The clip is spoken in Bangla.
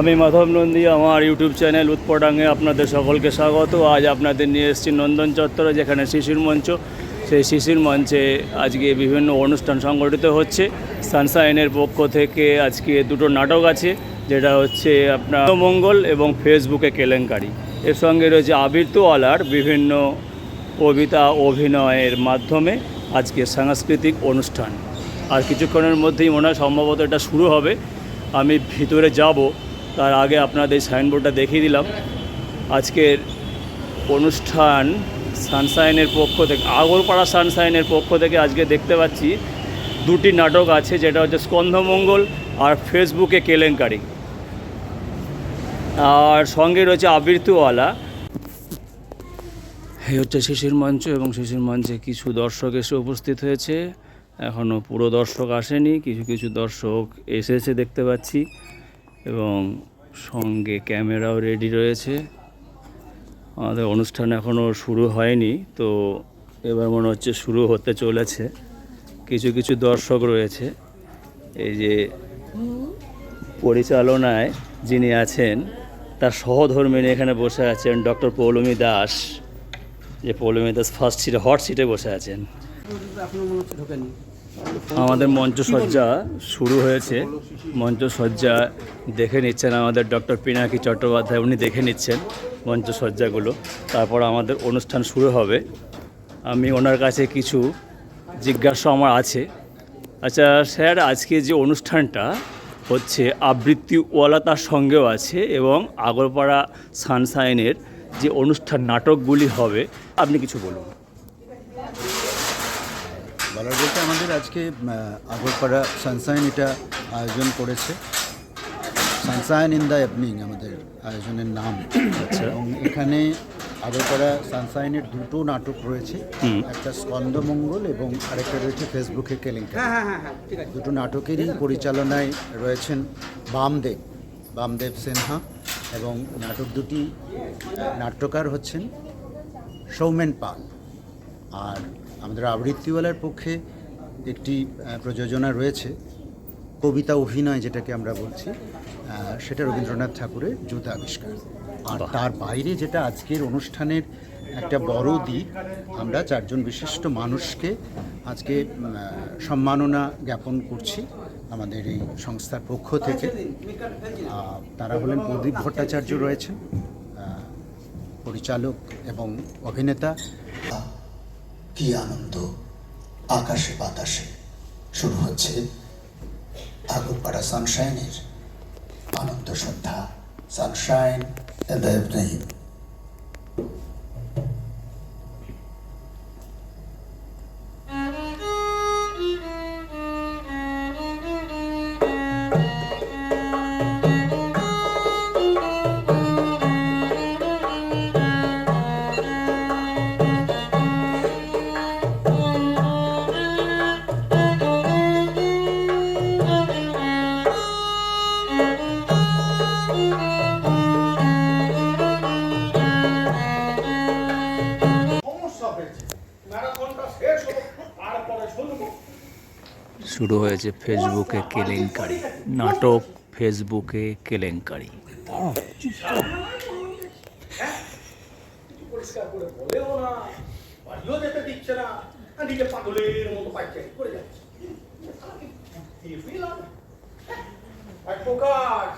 আমি মাধব নন্দী, আমার ইউটিউব চ্যানেল উৎপটাঙ্গে আপনাদের সকলকে স্বাগত। আজ আপনাদের নিয়ে এসেছি নন্দন চত্বরে, যেখানে শিশির মঞ্চ। সেই শিশির মঞ্চে আজকে বিভিন্ন অনুষ্ঠান সংগঠিত হচ্ছে। সানসাইনের পক্ষ থেকে আজকে দুটো নাটক আছে, যেটা হচ্ছে আপনার মঙ্গল এবং ফেসবুকে কেলেঙ্কারি। এর সঙ্গে রয়েছে আবির তোয়ালার বিভিন্ন কবিতা অভিনয়ের মাধ্যমে আজকে সাংস্কৃতিক অনুষ্ঠান। আর কিছুক্ষণের মধ্যেই মনে হয় সম্ভবত এটা শুরু হবে। আমি ভিতরে যাব। তার আগে আপনাদের সাইনবোর্ডটা দেখিয়ে দিলাম। আজকের অনুষ্ঠান সানসাইনের পক্ষ থেকে, আগরপাড়া সানসাইনের পক্ষ থেকে আজকে দেখতে পাচ্ছি দুটি নাটক আছে, যেটা হচ্ছে স্কন্ধমঙ্গল আর ফেসবুকে কেলেঙ্কারি। আর সঙ্গে রয়েছে আবৃত্তিওয়ালা। এই হচ্ছে শিশির মঞ্চ এবং শিশির মঞ্চে কিছু দর্শক এসে উপস্থিত হয়েছে। এখনও পুরো দর্শক আসেনি, কিছু কিছু দর্শক এসেছে দেখতে পাচ্ছি। এবং সঙ্গে ক্যামেরাও রেডি রয়েছে। আমাদের অনুষ্ঠান এখনও শুরু হয়নি, তো এবার মনে হচ্ছে শুরু হতে চলেছে। কিছু কিছু দর্শক রয়েছে। এই যে পরিচালনায় যিনি আছেন, তার সহধর্মিনী এখানে বসে আছেন ডক্টর পৌলমী দাস। যে পৌলমী দাস ফার্স্ট সিটে হট সিটে বসে আছেন। আমাদের মঞ্চসজ্জা শুরু হয়েছে। মঞ্চসজ্জা দেখে নিচ্ছেন আমাদের ডক্টর পিনাকি চট্টোপাধ্যায়, উনি দেখে নিচ্ছেন মঞ্চসজ্জাগুলো। তারপর আমাদের অনুষ্ঠান শুরু হবে। আমি ওনার কাছে কিছু জিজ্ঞাসা আমার আছে। আচ্ছা স্যার, আজকে যে অনুষ্ঠানটা হচ্ছে আবৃত্তিওয়ালা তার সঙ্গেও আছে এবং আগরপাড়া সানসাইনের যে অনুষ্ঠান নাটকগুলি হবে, আপনি কিছু বলুন। বলার বলতে আমাদের আজকে আগরপাড়া সানসাইন এটা আয়োজন করেছে। সানসাইন ইন দ্য এভনিং আমাদের আয়োজনের নাম। আচ্ছা। এবং এখানে আগরপাড়া সানসাইনের দুটো নাটক রয়েছে। একটা স্কন্দমঙ্গল এবং আরেকটা রয়েছে ফেসবুকে কেলেঙ্কারি। হ্যাঁ হ্যাঁ হ্যাঁ ঠিক আছে। দুটো নাটকেরই পরিচালনায় রয়েছেন বামদেব বামদেব সিনহা এবং নাটক দুটি নাট্যকার হচ্ছেন সৌমেন পাল। আর আমাদের আবৃত্তিওয়ালার পক্ষে একটি প্রযোজনা রয়েছে কবিতা অভিনয় যেটাকে আমরা বলছি সেটা রবীন্দ্রনাথ ঠাকুরের জুতা আবিষ্কার। আর তার বাইরে যেটা আজকের অনুষ্ঠানের একটা বড় দিক আমরা চারজন বিশিষ্ট মানুষকে আজকে সম্মাননা জ্ঞাপন করছি আমাদের এই সংস্থার পক্ষ থেকে। তারা হলেন প্রদীপ ভট্টাচার্য রয়েছেন পরিচালক এবং অভিনেতা। কি আনন্দ? আকাশে বাতাসে। শুরু হচ্ছে আগরপাড়া সানশাইনের আনন্দ সন্ধ্যা। সানশাইন দ্য ইভিনিং শুরু হয়েছে ফেসবুকে কেলেঙ্কারি নাটক ফেসবুকে কেলেঙ্কারি। এক প্রকাশ